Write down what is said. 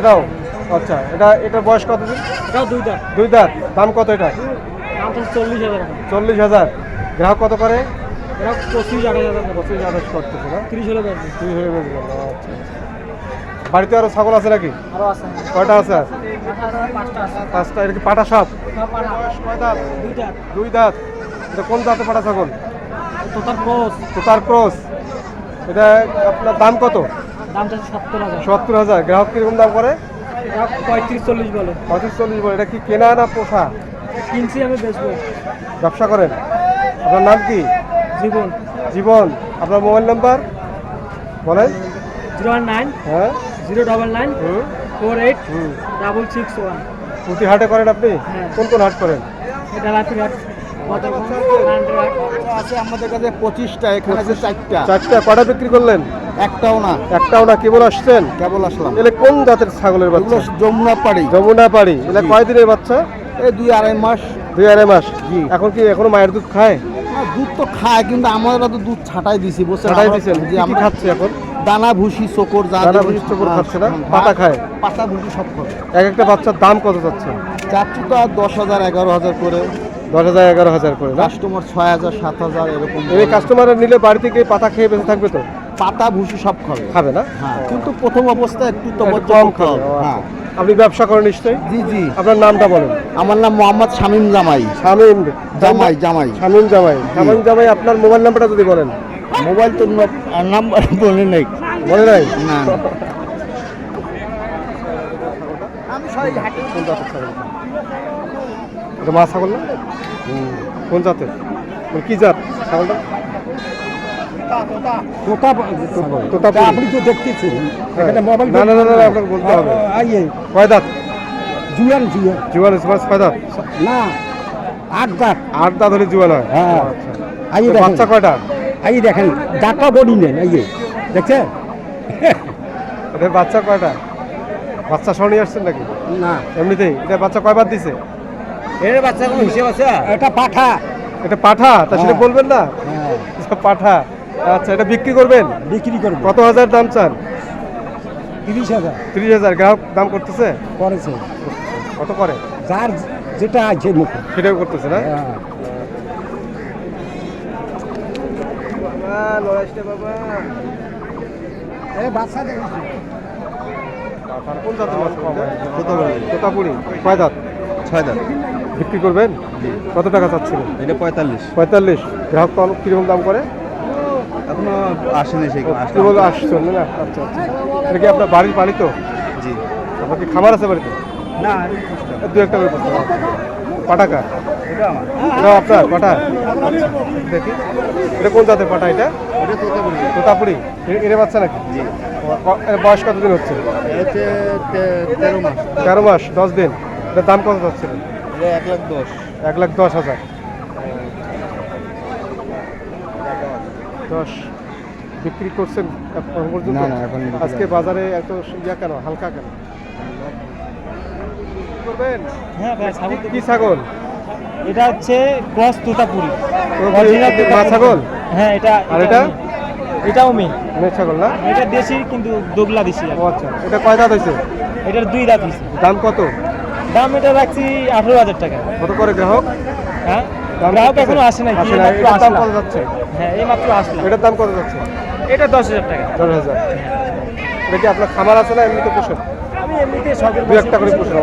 এটাও? আচ্ছা এটা এটার বয়স কত দিন? দুই দাঁত। দাম কত এটা? চল্লিশ হাজার গ্রাহক কত করে? আচ্ছা আচ্ছা। বাড়িতে আরও ছাগল আছে নাকি? কয়টা আছে? পাঁচটা। এটা কি পাটা সাপ? দুই দাঁত। এটা কোন দাঁতে পাটা ছাগল? তোতার ক্রস। তো ক্রস। এটা আপনার দাম কত? দাম চাচ্ছে সত্তর হাজার। সত্তর হাজার। গ্রাহক কীরকম দাম করে? পঁয়ত্রিশ চল্লিশ বলে। পঁচিশ চল্লিশ বলে। এটা কি কেনা না পোষা? কিনছি আমি বেচবো। ব্যবসা করেন? আপনার নাম কি? জীবন। জীবন। আপনার মোবাইল নাম্বার? বলেন। জিরো ওয়ান নাইন হ্যাঁ। Zero double nine four eight double six one. প্রতি হাটে করেন আপনি? হ্যাঁ। কোন কোন হাট করেন? এটা বদরগঞ্জ নান্ডরহাট আছে আমাদের কাছে পঁচিশটা এখানে আছে চারটা। চারটা কটা বিক্রি করলেন? একটাও না। একটাও না কেবল আসছেন? কেবল আসলাম। এলে কোন জাতের ছাগলের বাচ্চা? যমুনা পাড়ি। যমুনা পাড়ি। এলে বাচ্চা? এই দুই আড়াই মাস। দুই আড়াই মাস। এখন কি এখনও মায়ের দুধ খায়? দুধ তো খায় কিন্তু আমরা তো দুধ ছাটাই দিছি ছাটাই আমরা খাচ্ছে এখন? দানা ভুসি চোকর যা দানা ভুসি, চোকর হ্যাঁ, খাচ্ছে না? হ্যাঁ, পাতা খায়? পাতা ভুসি সব খায়। এক একটা বাচ্চার দাম কত যাচ্ছে? চাচ্ছি তো আর দশ হাজার এগারো হাজার করে। দশ হাজার এগারো হাজার করে না? কাস্টমার ছয় হাজার সাত হাজার এরকম এই কাস্টমাররা নিলে বাড়ি থেকে পাতা খেয়ে বেঁচে থাকবে তো? পাতা ভুসি সব খাবে। খাবে না? হ্যাঁ কিন্তু প্রথম অবস্থায় একটু কম খাবে হ্যাঁ আচ্ছা। আপনি ব্যবসা করেন নিশ্চয়ই? জি জি। আপনার নামটা বলেন। আমার নাম মোহাম্মদ শামীম জামাই। শামিম। জামাই জামাই। শামিম জামাই। শামিম জামাই আপনার মোবাইল নাম্বারটা যদি বলেন। মোবাইল তো নাম্বার বলে নেই। মনে নাই? না। জাতের ছাগল এটা মা ছাগল না? কোন জাতের? মানে কি জাত ছাগলটা? তোতাপুরি। আপনি তো দেখতেছেন হ্যাঁ। এখানে মোবাইল না, না, না, না, আপনাকে বলতে হবে। আইয়ে কয় দাঁত? জুয়ান জুয়ান। জুয়ান স্মাস কয় দাঁত? না আট দাঁত। আট দাঁত হলে জুয়ান হয়? হ্যাঁ। আচ্ছা। আইয়ে বাচ্চা কয়টা? আইয়ে দেখেন। ডাটা বডি নেন আইয়ে দেখছে এটা বাচ্চা কয়টা? বাচ্চা সহ নিয়ে আসছেন নাকি? না। এমনিতেই? এটা বাচ্চা কয়বার দিছে? এর বাচ্চা কোনো হিসেব আছে? এটা পাঠা। এটা পাঠা? তা সেটা হ্যাঁ। বলবেন না? হ্যাঁ, পাঠা। আচ্ছা এটা বিক্রি করবেন? বিক্রি করব। কত হাজার দাম চান? তিরিশ হাজার। তিরিশ হাজার। গ্রাহক দাম করতেছে? করেছে। কত করে? যার যেটা আছে মুখে। সেটাও করতেছে না? হ্যাঁ। কোন জাতের মাছ? কয় দাঁত? ছয় দাঁত। বিক্রি করবেন? কত টাকা চাচ্ছিলেন এটা পঁয়তাল্লিশ। পঁয়তাল্লিশ। গ্রাহক তো অনেক কীরকম দাম করে? এখনও আসেনি সেই বলে আসছেন না? আচ্ছা আচ্ছা। এটা কি আপনার বাড়ির বাড়ি তো? জি। আপনার কি খামার আছে বাড়িতে? না দু একটা করে। পাটাকা এটা আপনার পাটা? দেখি। এটা কোন জাতের পাটা এটা? এটা তোতাপুরি। এ- এর বাচ্চা নাকি? বয়স কতদিন হচ্ছে? তেরো মাস। তেরো মাস দশ দিন। এটার দাম কত যাচ্ছে এটা এক লাখ দশ। এক লাখ দশ হাজার। দশ। বিক্রি করছেন পর্যন্ত? না, না, এখন বিক্রি আজকে বাজারে এত ইয়া কেন হালকা কেন? করবেন? হ্যাঁ ছাগল কি ছাগল? এটা হচ্ছে ক্রস তোতাপুরি। ছাগল? হ্যাঁ এটা আর এটা? এটাও মেয়ে মেয়ে ছাগল না? এটা দেশি কিন্তু দোগলা দেশি ও আচ্ছা। এটা কয় দাঁত হয়েছে? এটার দুই দাঁত হয়েছে। দাম কত? দাম এটা রাখছি আঠারো হাজার টাকা। কত করে গ্রাহক? হ্যাঁ? গ্রাহক? এখনও আসে নাই আসে না এটা দাম কত যাচ্ছে? হ্যাঁ এই মাত্র আসলো এটার দাম কত যাচ্ছে? এটা দশ হাজার টাকা। দশ হাজার। এটা কি আপনার খামার আছে না এমনিতে পোষণ? আমি এমনিতে শখের দু একটা করে পোষণ